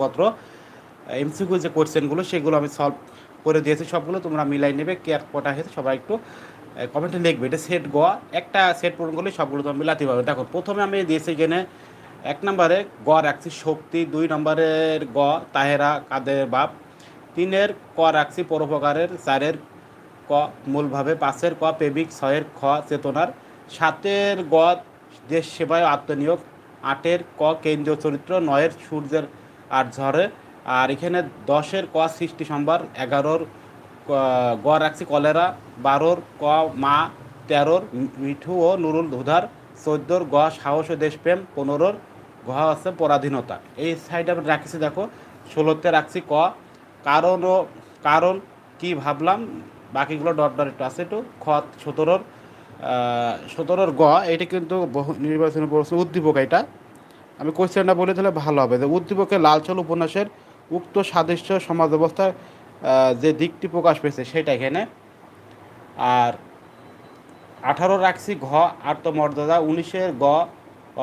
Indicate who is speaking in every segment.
Speaker 1: পত্র এমসিকিউ যে কোশ্চেনগুলো সেগুলো আমি সলভ করে দিয়েছি, সবগুলো তোমরা মিলাই নেবে, কে আর কটা হয়েছে, সবাই একটু কমেন্টে লিখবে। এটা সেট গ, একটা সেট পূরণ করলে সবগুলো তোমরা মিলাতে পারবে। দেখো, প্রথমে আমি দিয়েছি এখানে এক নম্বরে গ রাখছি শক্তি, দুই নম্বরের গ, তাহেরা, কাদের বাপ, তিনের ক রাখছি পরোপকারের, চারের ক মূলভাবে, পাঁচের ক পেবিক ছয়ের খ চেতনার, সাতের গ দেশ সেবায় আত্মনিয়োগ, আটের ক কেন্দ্রীয় চরিত্র, নয়ের সূর্যের আর ঝড়ে। আর এখানে দশের ক সৃষ্টি সম্ভার, এগারোর গ রাখছি কলেরা, বারোর ক মা, তেরোর মিঠু ও নুরুল ধুধার চোদ্দোর গ সাহস ও দেশপ্রেম, পনেরোর ঘ আছে পরাধীনতা। এই সাইডে আমি রাখছি, দেখো, ষোলোতে রাখছি ক। কারণ ও, কারণ কি ভাবলাম? বাকিগুলো ডট ডট একটু আছে একটু। খ, সতেরোর সতেরোর গ এটা কিন্তু বহু নির্বাচনী প্রশ্ন উদ্দীপক এটা। আমি কোয়েশ্চেনটা বলে দিলে ভালো হবে। যে উদ্দীপকে লালচল উপন্যাসের উক্ত সাদৃশ্য সমাজ ব্যবস্থার যে দিকটি প্রকাশ পেয়েছে সেটা এখানে। আর আঠারো রাখছি ঘ আত্মমর্যাদা উনিশের গ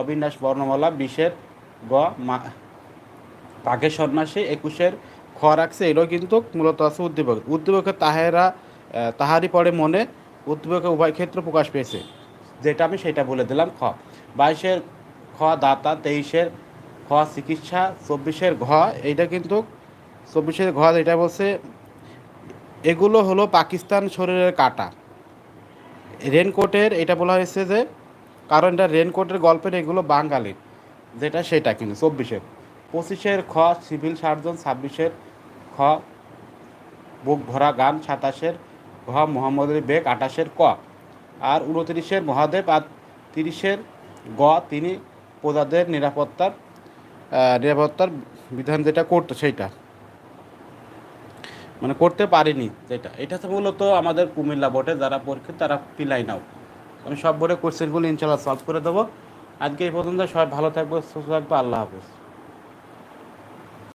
Speaker 1: অবিন্যাস বর্ণমালা বিশের গ মা বাঘের সন্ন্যাসী একুশের খ রাখছে এটাও কিন্তু মূলত আছে উদ্দীপক। উদ্দীপকে তাহেরা আহ, তাহারই পরে মনে উদ্দীপকে উভয় ক্ষেত্র প্রকাশ পেয়েছে। যেটা আমি সেটা বলে দিলাম খ। বাইশের খ, দাতা, তেইশের খ, চিকিৎসা, চব্বিশের ঘ, এইটা কিন্তু চব্বিশের ঘ, এটা বলছে, এগুলো হলো পাকিস্তান শরীরের কাটা। রেনকোটের, এটা বলা হয়েছে যে, কারণ এটা রেনকোটের গল্পের এগুলো বাঙালির যেটা সেটা কিন্তু, চব্বিশের। পঁচিশের খ, সিভিল সার্জন, ছাব্বিশের খ, বুক ভরা গান, সাতাশের ঘ মোহাম্মদের বেগ, আঠাশের ক। আর উনত্রিশের মহাদেব, আর তিরিশের গ, তিনি প্রজাদের নিরাপত্তার নিরাপত্তার বিধান যেটা করতো সেইটা। মানে করতে পারিনি যেটা। এটা তো মূলত আমাদের কুমিল্লা বোর্ডে যারা পরীক্ষা তারা পিলাই নাও আমি সব বোর্ডে কোশ্চেনগুলো ইনশাল্লাহ সলভ করে দেবো। আজকে এই পর্যন্ত সবাই ভালো থাকব সুস্থ থাকব আল্লাহ হাফেজ।